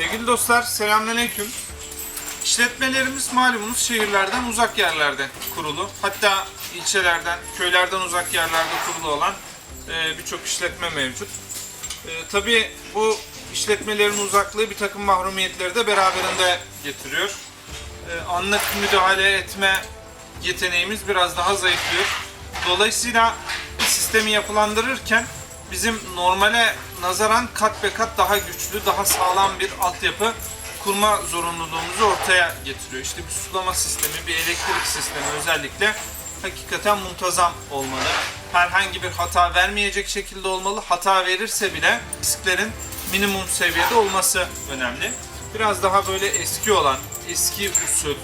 Sevgili dostlar, selamünaleyküm. İşletmelerimiz malumunuz şehirlerden uzak yerlerde kurulu. Hatta ilçelerden, köylerden uzak yerlerde kurulu olan e, birçok işletme mevcut. E, tabii bu işletmelerin uzaklığı bir takım mahrumiyetleri de beraberinde getiriyor. E, anlık müdahale etme yeteneğimiz biraz daha zayıflıyor. Dolayısıyla sistemi yapılandırırken bizim normale nazaran kat be kat daha güçlü, daha sağlam bir altyapı kurma zorunluluğumuzu ortaya getiriyor. İşte bir sulama sistemi, bir elektrik sistemi özellikle hakikaten muntazam olmalı. Herhangi bir hata vermeyecek şekilde olmalı. Hata verirse bile risklerin minimum seviyede olması önemli. Biraz daha böyle eski olan, eski usul,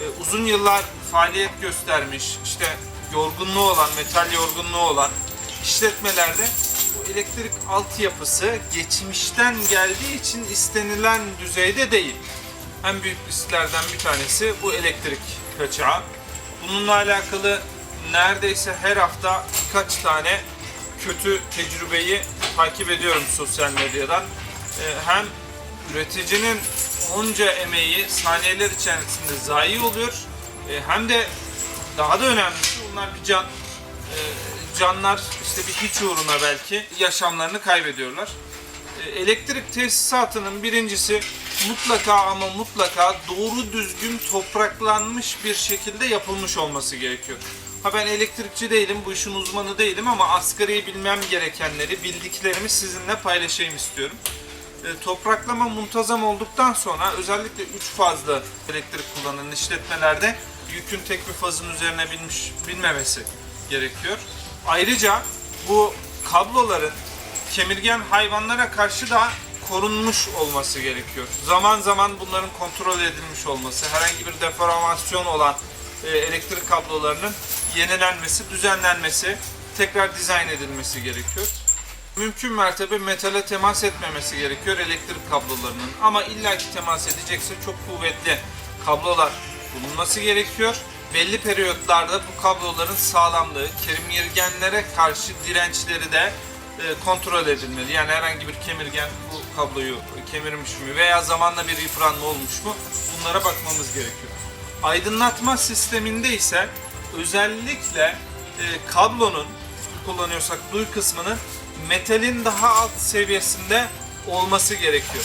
e, uzun yıllar faaliyet göstermiş, işte yorgunluğu olan, metal yorgunluğu olan işletmelerde bu elektrik altyapısı geçmişten geldiği için istenilen düzeyde değil. En büyük risklerden bir tanesi bu elektrik kaçağı. Bununla alakalı neredeyse her hafta birkaç tane kötü tecrübeyi takip ediyorum sosyal medyadan. Ee, Hem üreticinin onca emeği saniyeler içerisinde zayi oluyor e, hem de daha da önemlisi bunlar bir can e, canlar işte bir hiç uğruna belki yaşamlarını kaybediyorlar. E, Elektrik tesisatının birincisi mutlaka ama mutlaka doğru düzgün topraklanmış bir şekilde yapılmış olması gerekiyor. Ha ben elektrikçi değilim, bu işin uzmanı değilim ama asgari bilmem gerekenleri, bildiklerimi sizinle paylaşayım istiyorum. E, topraklama muntazam olduktan sonra özellikle 3 fazlı elektrik kullanan işletmelerde yükün tek bir fazın üzerine binmiş binmemesi gerekiyor. Ayrıca bu kabloların kemirgen hayvanlara karşı da korunmuş olması gerekiyor. Zaman zaman bunların kontrol edilmiş olması, herhangi bir deformasyon olan e, elektrik kablolarının yenilenmesi, düzenlenmesi, tekrar dizayn edilmesi gerekiyor. Mümkün mertebe metale temas etmemesi gerekiyor elektrik kablolarının. Ama illaki temas edecekse çok kuvvetli kablolar bulunması gerekiyor. Belli periyotlarda bu kabloların sağlamlığı, kemirgenlere karşı dirençleri de e, kontrol edilmeli. Yani herhangi bir kemirgen bu kabloyu kemirmiş mi veya zamanla bir yıpranma olmuş mu bunlara bakmamız gerekiyor. Aydınlatma sisteminde ise özellikle e, kablonun kullanıyorsak duy kısmının metalin daha alt seviyesinde olması gerekiyor.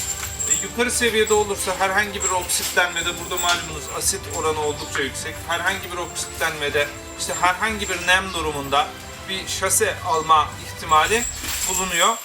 Yukarı seviyede olursa herhangi bir oksitlenmede burada malumunuz asit oranı oldukça yüksek. Herhangi bir oksitlenmede işte herhangi bir nem durumunda bir şase alma ihtimali bulunuyor.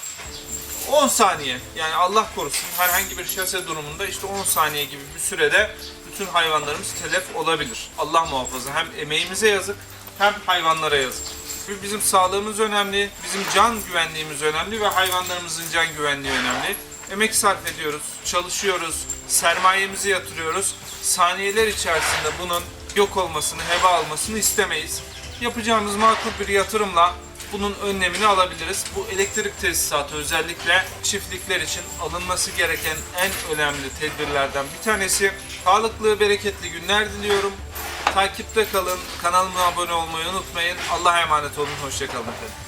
10 saniye yani Allah korusun herhangi bir şase durumunda işte 10 saniye gibi bir sürede bütün hayvanlarımız telef olabilir. Allah muhafaza hem emeğimize yazık hem hayvanlara yazık. Çünkü Bizim sağlığımız önemli, bizim can güvenliğimiz önemli ve hayvanlarımızın can güvenliği önemli. Emek sarf ediyoruz, çalışıyoruz, sermayemizi yatırıyoruz. Saniyeler içerisinde bunun yok olmasını, heba almasını istemeyiz. Yapacağımız makul bir yatırımla bunun önlemini alabiliriz. Bu elektrik tesisatı özellikle çiftlikler için alınması gereken en önemli tedbirlerden bir tanesi. Sağlıklı, bereketli günler diliyorum. Takipte kalın, kanalıma abone olmayı unutmayın. Allah'a emanet olun, hoşçakalın efendim.